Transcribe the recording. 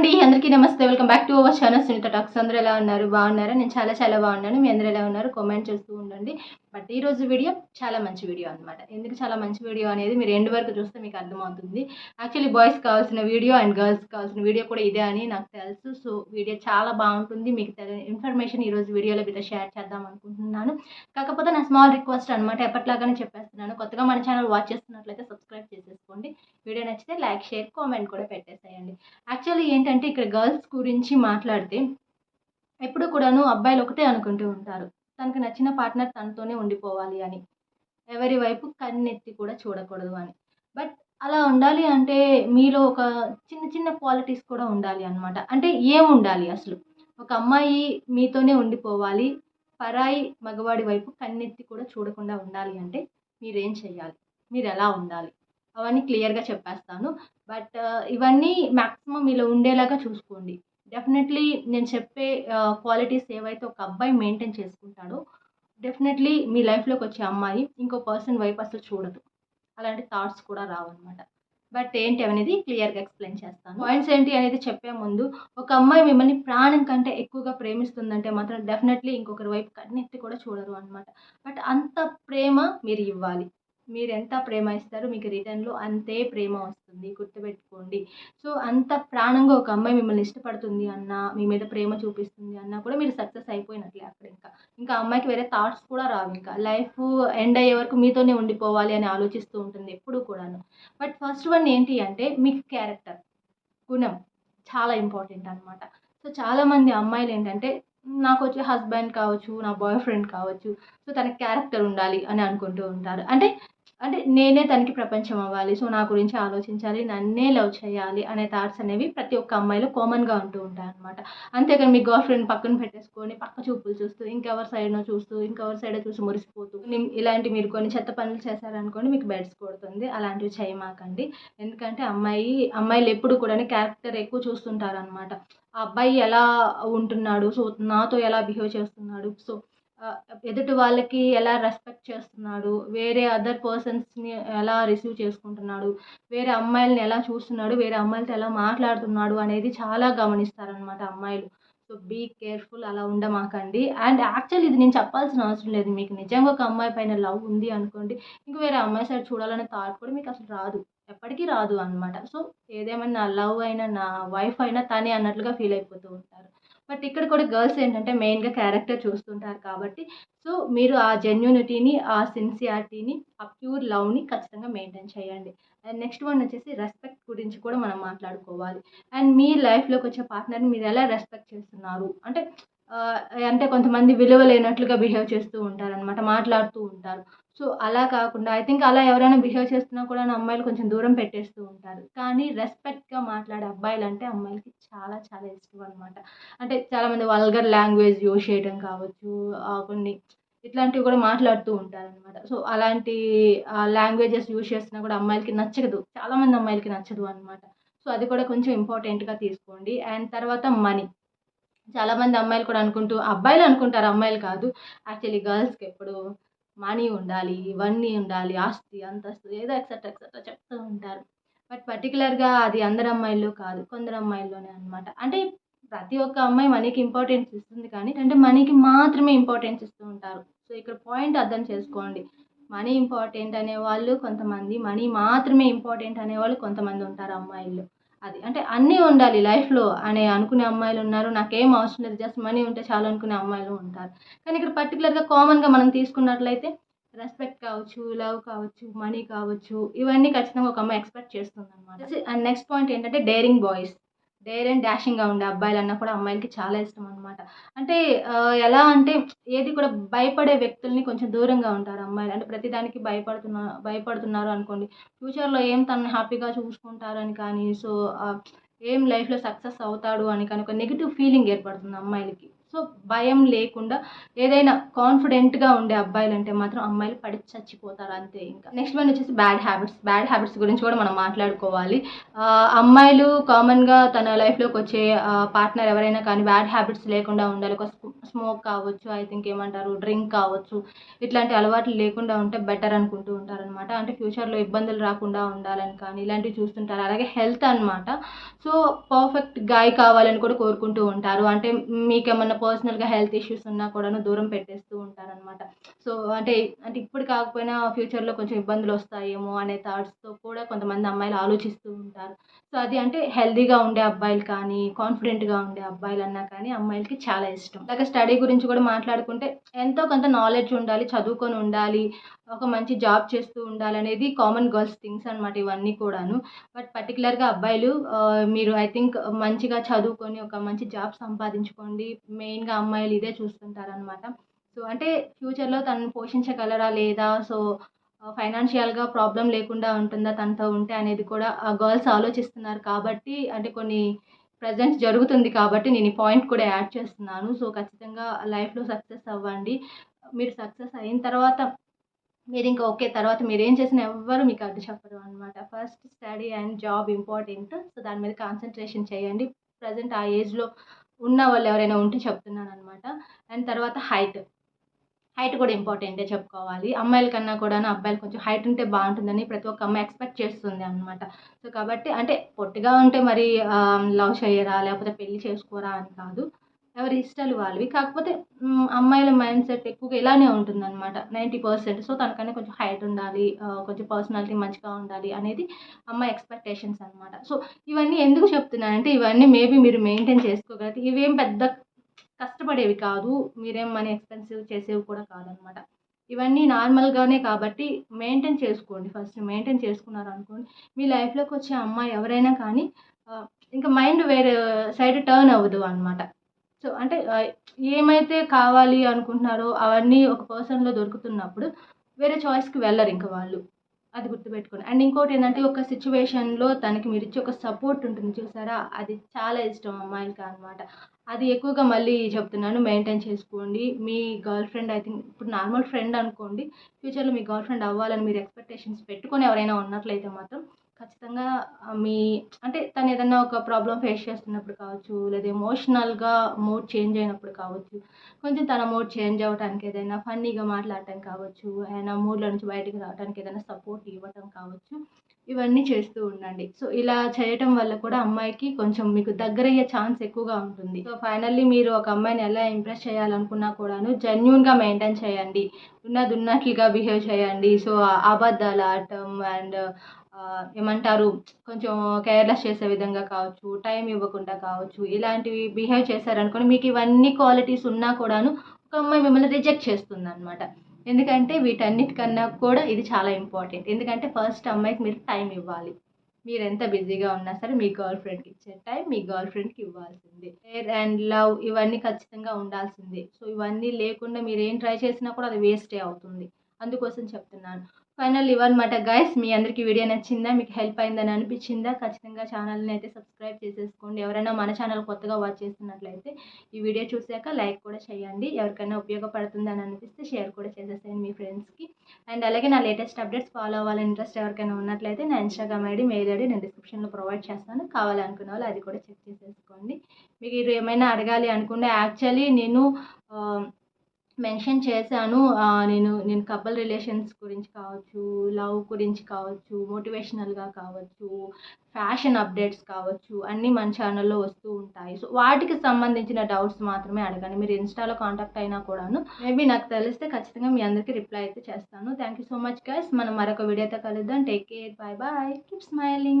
అండి అందరికీ నమస్తే. Welcome back to our channel Sunitha talks అందరూ ఎలా ఉన్నారు? బాగున్నారా? నేను చాలా చాలా బాగున్నాను. మీ అందరూ ఎలా ఉన్నారు? కామెంట్ చేస్తూ ఉండండి. బట్ ఈరోజు వీడియో చాలా మంచి వీడియో అనమాట ఎందుకు చాలా మంచి వీడియో అనేది మీరు ఎండ్ వరకు చూస్తే మీకు అర్థమవుతుంది. యాక్చువల్లీ బాయ్స్ కావాల్సిన వీడియో అండ్ గర్ల్స్ కావాల్సిన వీడియో కూడా ఇదే అని నాకు తెలుసు. సో వీడియో చాలా బాగుంటుంది. మీకు తెలియని ఇన్ఫర్మేషన్ ఈ రోజు వీడియోలో మీతో షేర్ చేద్దాం అనుకుంటున్నాను. కాకపోతే నా స్మాల్ రిక్వెస్ట్ అనమాట ఎప్పటిలాగానే చెప్పేస్తున్నాను. కొత్తగా మన ఛానల్ వాచ్ చేస్తున్నట్లయితే సబ్స్క్రైబ్ చేసేసుకోండి. వీడియో నచ్చితే లైక్ షేర్ కామెంట్ కూడా పెట్టేసేయండి. యాక్చువల్లీ ఏంటంటే ఇక్కడ గర్ల్స్ గురించి మాట్లాడితే ఎప్పుడు కూడాను అబ్బాయిలు ఒకటే అనుకుంటూ ఉంటారు. తనకు నచ్చిన పార్ట్నర్ తనతోనే ఉండిపోవాలి అని. ఎవరి వైపు కన్నెత్తి కూడా చూడకూడదు అని. బట్ అలా ఉండాలి అంటే మీలో ఒక చిన్న చిన్న క్వాలిటీస్ కూడా ఉండాలి అనమాట అంటే ఏం ఉండాలి అసలు? ఒక అమ్మాయి మీతోనే ఉండిపోవాలి. పరాయి మగవాడి వైపు కన్నెత్తి కూడా చూడకుండా ఉండాలి అంటే మీరేం చేయాలి మీరు ఎలా ఉండాలి? అవన్నీ క్లియర్గా చెప్పేస్తాను. బట్ uh, ఇవన్నీ మ్యాక్సిమం మీలో ఉండేలాగా చూసుకోండి. డెఫినెట్లీ నేను చెప్పే uh, క్వాలిటీస్ ఏవైతే ఒక అబ్బాయి మెయింటైన్ చేసుకుంటాడో డెఫినెట్లీ మీ లైఫ్లోకి వచ్చే అమ్మాయి ఇంకో పర్సన్ వైపు అసలు చూడదు. అలాంటి థాట్స్ కూడా రావన్నమాట. బట్ ఏంటి అనేది క్లియర్గా ఎక్స్ప్లెయిన్ చేస్తాను. పాయింట్స్ ఏంటి అనేది చెప్పే ముందు ఒక అమ్మాయి మిమ్మల్ని ప్రాణం కంటే ఎక్కువగా ప్రేమిస్తుందంటే మాత్రం డెఫినెట్లీ ఇంకొకరి వైపు కన్నెత్తి కూడా చూడరు అనమాట బట్ అంత ప్రేమ మీరు ఇవ్వాలి. మీరు ఎంత ప్రేమ ఇస్తారో మీకు రిటర్న్లో అంతే ప్రేమ వస్తుంది గుర్తుపెట్టుకోండి. సో అంత ప్రాణంగా ఒక అమ్మాయి మిమ్మల్ని ఇష్టపడుతుంది అన్న మీ మీద ప్రేమ చూపిస్తుంది అన్నా కూడా మీరు సక్సెస్ అయిపోయినట్లే అక్కడ ఇంకా. ఇంకా అమ్మాయికి వేరే థాట్స్ కూడా రావు ఇంకా. లైఫ్ ఎండ్ అయ్యే వరకు మీతోనే ఉండిపోవాలి అని ఆలోచిస్తూ ఉంటుంది ఎప్పుడు కూడాను. బట్ ఫస్ట్ వన్ ఏంటి అంటే మీ క్యారెక్టర్ గుణం చాలా ఇంపార్టెంట్ అనమాట సో చాలామంది అమ్మాయిలు ఏంటంటే నాకు వచ్చే హస్బెండ్ కావచ్చు నా బాయ్ ఫ్రెండ్ కావచ్చు సో తనకి క్యారెక్టర్ ఉండాలి అని అనుకుంటూ ఉంటారు. అంటే అంటే నేనే తనకి ప్రపంచం అవ్వాలి. సో నా గురించి ఆలోచించాలి. నన్నే లవ్ చేయాలి అనే థాట్స్ అనేవి ప్రతి ఒక్క అమ్మాయిలో కామన్గా ఉంటూ ఉంటాయి అనమాట అంతేకాని మీ గర్ల్ ఫ్రెండ్ పక్కన పెట్టేసుకొని పక్క చూపులు చూస్తూ ఇంకెవరి సైడ్నో చూస్తూ ఇంకెవరి సైడ్ చూసి మురిసిపోతూ ఇలాంటి మీరు కొన్ని చెత్త పనులు చేశారనుకోండి మీకు బెడ్స్ కొడుతుంది. అలాంటివి చేయమాకండి. ఎందుకంటే అమ్మాయి అమ్మాయిలు ఎప్పుడు కూడా క్యారెక్టర్ ఎక్కువ చూస్తుంటారు అనమాట ఆ అబ్బాయి ఎలా ఉంటున్నాడు? సో నాతో ఎలా బిహేవ్ చేస్తున్నాడు? సో ఎదుటి వాళ్ళకి ఎలా రెస్పెక్ట్ చేస్తున్నాడు వేరే అదర్ పర్సన్స్ని ఎలా రిసీవ్ చేసుకుంటున్నాడు వేరే అమ్మాయిలని ఎలా చూస్తున్నాడు వేరే అమ్మాయిలతో ఎలా మాట్లాడుతున్నాడు అనేది చాలా గమనిస్తారనమాట అమ్మాయిలు. సో బీ కేర్ఫుల్ అలా ఉండమాకండి. అండ్ యాక్చువల్ ఇది నేను చెప్పాల్సిన అవసరం లేదు. మీకు నిజంగా ఒక అమ్మాయి పైన లవ్ ఉంది అనుకోండి ఇంక వేరే అమ్మాయి సైడ్ చూడాలనే థాట్ కూడా మీకు అసలు రాదు. ఎప్పటికీ రాదు అనమాట సో ఏదేమైనా నా లవ్ అయినా నా వైఫ్ అయినా తనే అన్నట్లుగా ఫీల్ అయిపోతూ ఉంటారు. బట్ ఇక్కడ కూడా గర్ల్స్ ఏంటంటే మెయిన్గా క్యారెక్టర్ చూస్తుంటారు కాబట్టి సో మీరు ఆ జెన్యూనిటీని ఆ సిన్సియారిటీని ఆ ప్యూర్ లవ్ని ఖచ్చితంగా మెయింటైన్ చేయండి. అండ్ నెక్స్ట్ వన్ వచ్చేసి రెస్పెక్ట్ గురించి కూడా మనం మాట్లాడుకోవాలి. అండ్ మీ లైఫ్లోకి వచ్చే పార్ట్నర్ని మీరు ఎలా రెస్పెక్ట్ చేస్తున్నారు? అంటే అంటే కొంతమంది విలువ లేనట్లుగా బిహేవ్ చేస్తూ ఉంటారనమాట మాట్లాడుతూ ఉంటారు. సో అలా కాకుండా ఐ థింక్ అలా ఎవరైనా బిహేవ్ చేస్తున్నా కూడా నా అమ్మాయిలు కొంచెం దూరం పెట్టేస్తూ ఉంటారు. కానీ రెస్పెక్ట్గా మాట్లాడే అబ్బాయిలు అంటే అమ్మాయిలకి చాలా చాలా ఇష్టం అనమాట అంటే చాలామంది వల్గర్ లాంగ్వేజ్ యూజ్ చేయడం కావచ్చు కొన్ని ఇట్లాంటివి కూడా మాట్లాడుతూ ఉంటారనమాట సో అలాంటి లాంగ్వేజెస్ యూజ్ చేస్తున్నా కూడా అమ్మాయిలకి నచ్చదు. చాలామంది అమ్మాయిలకి నచ్చదు అనమాట సో అది కూడా కొంచెం ఇంపార్టెంట్గా తీసుకోండి. అండ్ తర్వాత మనీ చాలామంది అమ్మాయిలు కూడా అనుకుంటూ అబ్బాయిలు అనుకుంటారు అమ్మాయిలు కాదు. యాక్చువల్లీ గర్ల్స్కి ఎప్పుడు మనీ ఉండాలి ఇవన్నీ ఉండాలి ఆస్తి అంతస్తు ఏదో ఎక్సెట్రా ఎక్సెట్రా చెప్తూ ఉంటారు. బట్ పర్టికులర్గా అది అందరు అమ్మాయిల్లో కాదు కొందరు అమ్మాయిల్లోనే అనమాట అంటే ప్రతి ఒక్క అమ్మాయి మనీకి ఇంపార్టెన్స్ ఇస్తుంది కానీ అంటే మనీకి మాత్రమే ఇంపార్టెన్స్ ఇస్తూ ఉంటారు. సో ఇక్కడ పాయింట్ అర్థం చేసుకోండి. మనీ ఇంపార్టెంట్ అనేవాళ్ళు కొంతమంది మనీ మాత్రమే ఇంపార్టెంట్ అనేవాళ్ళు కొంతమంది ఉంటారు అమ్మాయిల్లో. అది. అంటే అన్నీ ఉండాలి లైఫ్లో అనే అనుకునే అమ్మాయిలు ఉన్నారు. నాకేం అవసరం లేదు. జస్ట్ మనీ ఉంటే చాలు అనుకునే అమ్మాయిలు ఉంటారు. కానీ ఇక్కడ పర్టికులర్గా కామన్గా మనం తీసుకున్నట్లయితే రెస్పెక్ట్ కావచ్చు లవ్ కావచ్చు మనీ కావచ్చు ఇవన్నీ ఖచ్చితంగా ఒక అమ్మాయి ఎక్స్పెక్ట్ చేస్తుంది అనమాట అండ్ నెక్స్ట్ పాయింట్ ఏంటంటే డేరింగ్ బాయ్స్. డేర్ అండ్ డాషింగ్గా ఉండే అబ్బాయిలు అన్నా కూడా అమ్మాయిలకి చాలా ఇష్టం అనమాట అంటే ఎలా అంటే ఏది కూడా భయపడే వ్యక్తుల్ని కొంచెం దూరంగా ఉంటారు అమ్మాయిలు. అంటే ప్రతిదానికి భయపడుతున్నా భయపడుతున్నారు అనుకోండి. ఫ్యూచర్లో ఏం తనని హ్యాపీగా చూసుకుంటారని కానీ సో ఏం లైఫ్లో సక్సెస్ అవుతాడు అని కానీ ఒక నెగిటివ్ ఫీలింగ్ ఏర్పడుతుంది అమ్మాయిలకి. సో భయం లేకుండా ఏదైనా కాన్ఫిడెంట్గా ఉండే అబ్బాయిలు అంటే మాత్రం అమ్మాయిలు పడి చచ్చిపోతారు అంతే ఇంకా. నెక్స్ట్ వన్ వచ్చేసి బ్యాడ్ హ్యాబిట్స్ బ్యాడ్ హ్యాబిట్స్ గురించి కూడా మనం మాట్లాడుకోవాలి. అమ్మాయిలు కామన్గా తన లైఫ్లోకి వచ్చే పార్ట్నర్ ఎవరైనా కానీ బ్యాడ్ హ్యాబిట్స్ లేకుండా ఉండాలి. ఒక స్మోక్ కావచ్చు ఐ థింక్ ఏమంటారు డ్రింక్ కావచ్చు ఇట్లాంటి అలవాట్లు లేకుండా ఉంటే బెటర్ అనుకుంటూ ఉంటారనమాట అంటే ఫ్యూచర్లో ఇబ్బందులు రాకుండా ఉండాలని కానీ ఇలాంటివి చూస్తుంటారు. అలాగే హెల్త్ అనమాట సో పర్ఫెక్ట్ గాయ కావాలని కూడా కోరుకుంటూ ఉంటారు. అంటే మీకేమన్నా పర్సనల్గా హెల్త్ ఇష్యూస్ ఉన్నా కూడాను దూరం పెట్టేస్తూ ఉంటారనమాట సో అంటే అంటే ఇప్పుడు కాకపోయినా ఫ్యూచర్లో కొంచెం ఇబ్బందులు వస్తాయేమో అనే థాట్స్తో కూడా కొంతమంది అమ్మాయిలు ఆలోచిస్తూ ఉంటారు. సో అది అంటే హెల్తీగా ఉండే అబ్బాయిలు కానీ కాన్ఫిడెంట్గా ఉండే అబ్బాయిలు అన్నా కానీ అమ్మాయిలకి చాలా ఇష్టం. అలాగే స్టడీ గురించి కూడా మాట్లాడుకుంటే ఎంతో కొంత నాలెడ్జ్ ఉండాలి చదువుకొని ఉండాలి ఒక మంచి జాబ్ చేస్తూ ఉండాలి అనేది కామన్ గర్ల్స్ థింగ్స్ అనమాట ఇవన్నీ కూడాను. బట్ పర్టికులర్గా అబ్బాయిలు మీరు ఐ థింక్ మంచిగా చదువుకొని ఒక మంచి జాబ్ సంపాదించుకోండి. మెయిన్గా అమ్మాయిలు ఇదే చూస్తుంటారనమాట సో అంటే ఫ్యూచర్లో తనను పోషించగలరా లేదా? సో ఫైనాన్షియల్గా ప్రాబ్లం లేకుండా ఉంటుందా తనతో ఉంటే అనేది కూడా ఆ గర్ల్స్ ఆలోచిస్తున్నారు. కాబట్టి అంటే కొన్ని ప్రజెంట్ జరుగుతుంది కాబట్టి నేను ఈ పాయింట్ కూడా యాడ్ చేస్తున్నాను. సో ఖచ్చితంగా లైఫ్లో సక్సెస్ అవ్వండి. మీరు సక్సెస్ అయిన తర్వాత మీరు ఇంకా ఓకే తర్వాత మీరు ఏం చేసినా ఎవ్వరు మీకు అడ్డు చెప్పరు అనమాట first study and job important. So దాని మీద కాన్సన్ట్రేషన్ చేయండి. ప్రజెంట్ ఆ ఏజ్లో ఉన్న వాళ్ళు ఎవరైనా ఉంటే చెప్తున్నాను అనమాట అండ్ తర్వాత హైట్. హైట్ కూడా ఇంపార్టెంటే చెప్పుకోవాలి. అమ్మాయిల కన్నా కూడా అబ్బాయిలు కొంచెం హైట్ ఉంటే బాగుంటుందని ప్రతి ఒక్క అమ్మాయి ఎక్స్పెక్ట్ చేస్తుంది అనమాట సో కాబట్టి అంటే పొట్టిగా ఉంటే మరి లవ్ చేయరా లేకపోతే పెళ్ళి చేసుకోరా అని కాదు. ఎవరి ఇష్టాలు వాళ్ళవి. కాకపోతే అమ్మాయిల మైండ్ సెట్ ఎక్కువగా ఇలానే ఉంటుందన్నమాట. Ninety percent. సో తనకన్నా కొంచెం హైట్ ఉండాలి కొంచెం పర్సనాలిటీ మంచిగా ఉండాలి అనేది అమ్మాయి ఎక్స్పెక్టేషన్స్ అనమాట సో ఇవన్నీ ఎందుకు చెప్తున్నానంటే ఇవన్నీ మేబీ మీరు మెయింటైన్ చేసుకోగలిగితే ఇవేం పెద్ద కష్టపడేవి కాదు మీరేం మనీ ఎక్స్పెన్సివ్ చేసేవి కూడా కాదనమాట. ఇవన్నీ నార్మల్గానే కాబట్టి మెయింటైన్ చేసుకోండి. ఫస్ట్ మెయింటైన్ చేసుకున్నారు అనుకోండి మీ లైఫ్లోకి వచ్చే అమ్మాయి ఎవరైనా కానీ ఇంకా మైండ్ వేరే సైడ్ టర్న్ అవ్వదు అనమాట సో అంటే ఏమైతే కావాలి అనుకుంటున్నారో అవన్నీ ఒక పర్సన్లో దొరుకుతున్నప్పుడు వేరే చాయిస్కి వెళ్ళరు ఇంకా వాళ్ళు. అది గుర్తుపెట్టుకోండి. అండ్ ఇంకోటి ఏంటంటే ఒక సిచ్యువేషన్లో తనకి మీరు ఇచ్చే ఒక సపోర్ట్ ఉంటుంది చూసారా? అది చాలా ఇష్టం అమ్మాయిలకి అనమాట అది ఎక్కువగా మళ్ళీ చెప్తున్నాను మెయింటైన్ చేసుకోండి. మీ గర్ల్ ఫ్రెండ్ ఐ థింక్ ఇప్పుడు నార్మల్ ఫ్రెండ్ అనుకోండి ఫ్యూచర్లో మీ గర్ల్ ఫ్రెండ్ అవ్వాలని మీరు ఎక్స్పెక్టేషన్స్ పెట్టుకొని ఎవరైనా ఉన్నట్లయితే మాత్రం ఖచ్చితంగా మీ అంటే తను ఏదైనా ఒక ప్రాబ్లం ఫేస్ చేస్తున్నప్పుడు కావచ్చు లేదా ఎమోషనల్గా మూడ్ చేంజ్ అయినప్పుడు కావచ్చు కొంచెం తన మూడ్ చేంజ్ అవ్వడానికి ఏదైనా ఫన్నీగా మాట్లాడటం కావచ్చు ఆయన మూడ్లో నుంచి బయటకు రావడానికి ఏదైనా సపోర్ట్ ఇవ్వటం కావచ్చు ఇవన్నీ చేస్తూ ఉండండి. సో ఇలా చేయటం వల్ల కూడా అమ్మాయికి కొంచెం మీకు దగ్గరయ్యే ఛాన్స్ ఎక్కువగా ఉంటుంది. సో ఫైనల్లీ మీరు ఒక అమ్మాయిని ఎలా ఇంప్రెస్ చేయాలనుకున్నా కూడాను జెన్యున్గా మెయింటైన్ చేయండి. ఉన్నది ఉన్నట్లుగా బిహేవ్ చేయండి. సో అబద్ధాలు ఆడటం అండ్ ఏమంటారు కొంచెం కేర్లెస్ చేసే విధంగా కావచ్చు టైం ఇవ్వకుండా కావచ్చు ఇలాంటివి బిహేవ్ చేశారనుకోండి మీకు ఇవన్నీ క్వాలిటీస్ ఉన్నా కూడాను ఒక అమ్మాయి మిమ్మల్ని రిజెక్ట్ చేస్తుంది అనమాట ఎందుకంటే వీటన్నిటికన్నా కూడా ఇది చాలా ఇంపార్టెంట్ ఎందుకంటే ఫస్ట్ అమ్మాయికి మీరు టైం ఇవ్వాలి. మీరు ఎంత బిజీగా ఉన్నా సరే మీ గర్ల్ ఫ్రెండ్కి ఇచ్చే టైం మీ గర్ల్ ఫ్రెండ్కి ఇవ్వాల్సిందే. కేర్ అండ్ లవ్ ఇవన్నీ ఖచ్చితంగా ఉండాల్సిందే. సో ఇవన్నీ లేకుండా మీరు ఏం ట్రై చేసినా కూడా అది వేస్టే అవుతుంది. అందుకోసం చెప్తున్నాను. ఫైనల్ ఇవన్నమాట గైస్ మీ అందరికీ వీడియో నచ్చిందా? మీకు హెల్ప్ అయిందని అనిపించిందా? ఖచ్చితంగా ఛానల్ని అయితే సబ్స్క్రైబ్ చేసేసుకోండి. ఎవరైనా మన ఛానల్ కొత్తగా వాచ్ చేస్తున్నట్లయితే ఈ వీడియో చూశాక లైక్ కూడా చేయండి. ఎవరికైనా ఉపయోగపడుతుందని అనిపిస్తే షేర్ కూడా చేసేసేయండి మీ ఫ్రెండ్స్కి అండ్ అలాగే నా లేటెస్ట్ అప్డేట్స్ ఫాలో అవ్వాలని ఇంట్రెస్ట్ ఎవరికైనా ఉన్నట్లయితే నా ఇన్స్టాగ్రామ్ ఐడి మెయిల్ ఐడి నేను డిస్క్రిప్షన్లో ప్రొవైడ్ చేస్తాను. కావాలనుకున్న వాళ్ళు అది కూడా చెక్ చేసేసుకోండి. మీకు ఏమైనా అడగాలి అనుకుంటే యాక్చువల్లీ నేను um, మెన్షన్ చేశాను. నేను నేను కపుల్ రిలేషన్స్ గురించి కావచ్చు లవ్ గురించి కావచ్చు మోటివేషనల్గా కావచ్చు ఫ్యాషన్ అప్డేట్స్ కావచ్చు అన్నీ మన ఛానల్లో వస్తూ ఉంటాయి. సో వాటికి సంబంధించిన డౌట్స్ మాత్రమే అడగండి. మీరు ఇన్స్టాలో కాంటాక్ట్ అయినా కూడాను మేబీ నాకు తెలిస్తే ఖచ్చితంగా మీ అందరికీ రిప్లై అయితే చేస్తాను. Thank you so much guys మనం మరొక వీడియోతో కలుద్దాం. Take care. Bye bye. Keep smiling.